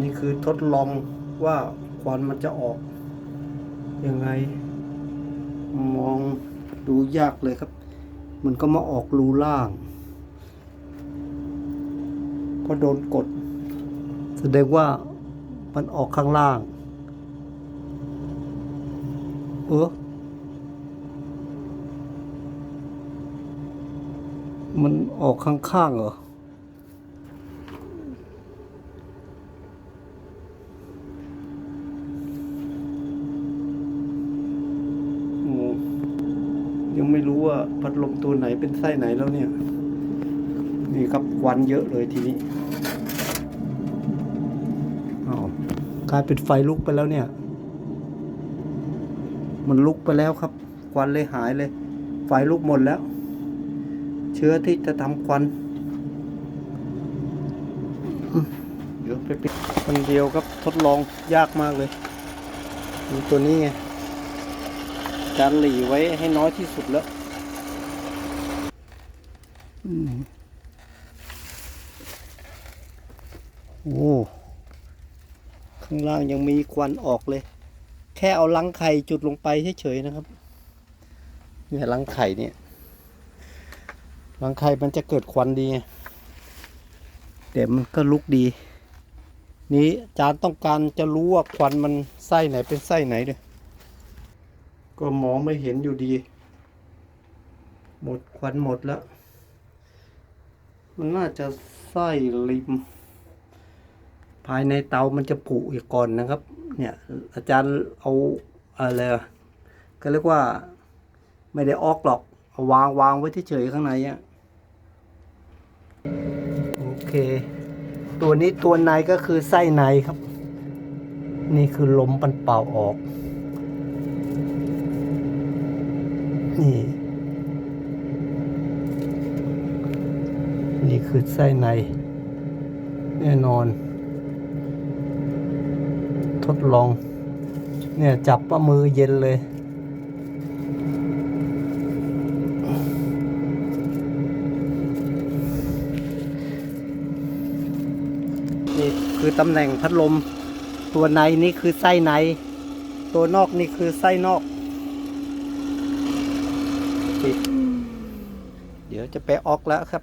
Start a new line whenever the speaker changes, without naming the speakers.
นี่คือทดลองว่าควันมันจะออกยังไง มองดูยากเลยครับ มันก็มาออกรูล่าง ก็โดนกด แสดงว่ามันออกข้างล่าง เออมันออกข้างๆเหรอ โอ้ ยังไม่รู้ว่าพัดลมตัวไหนเป็นไส้ไหนแล้วเนี่ย นี่ครับควันเยอะเลยทีนี้อ้าวกลายเป็นไฟลุกไปแล้วเนี่ย มันลุกไปแล้วครับ ควันเลยหายเลย ไฟลุกหมดแล้ว เชื้อที่จะทำควันเดี๋ยวไปปิดคนเดียวครับทดลองยากมากเลยมีตัวนี้ไง จานหลีไว้ให้น้อยที่สุดแล้วอืมโอ้ข้างล่างยังมีควันออกเลย แค่เอาลังไข่จุดลงไปเฉยๆนะครับเนี่ยลังไข่เนี่ยลังไข่มันจะเกิดควันดีไงแต่มันก็ลุกดี นี้อาจารย์ต้องการจะรู้ว่าควันมันไส้ไหนเป็นไส้ไหนด้วย ก็มองไม่เห็นอยู่ดี หมดควันหมดแล้ว มันน่าจะไส้ริม ภายในเตามันจะผุอีกก่อนนะครับ เนี่ย อาจารย์เอาอะไรก็เรียกว่าไม่ได้ออกหรอกเอาวางวางไว้เฉยๆข้างในอะโอเค ตัวนี้ตัวในก็คือไส้ในครับ นี่คือลมปันเป่าออก นี่ นี่คือไส้ใน แน่นอน ทดลอง เนี่ย จับว่ามือเย็นเลย นี่คือตำแหน่งพัดลม ตัวในนี่คือไส้ใน ตัวนอกนี่คือไส้นอก เดี๋ยวจะไปออกแล้วครับ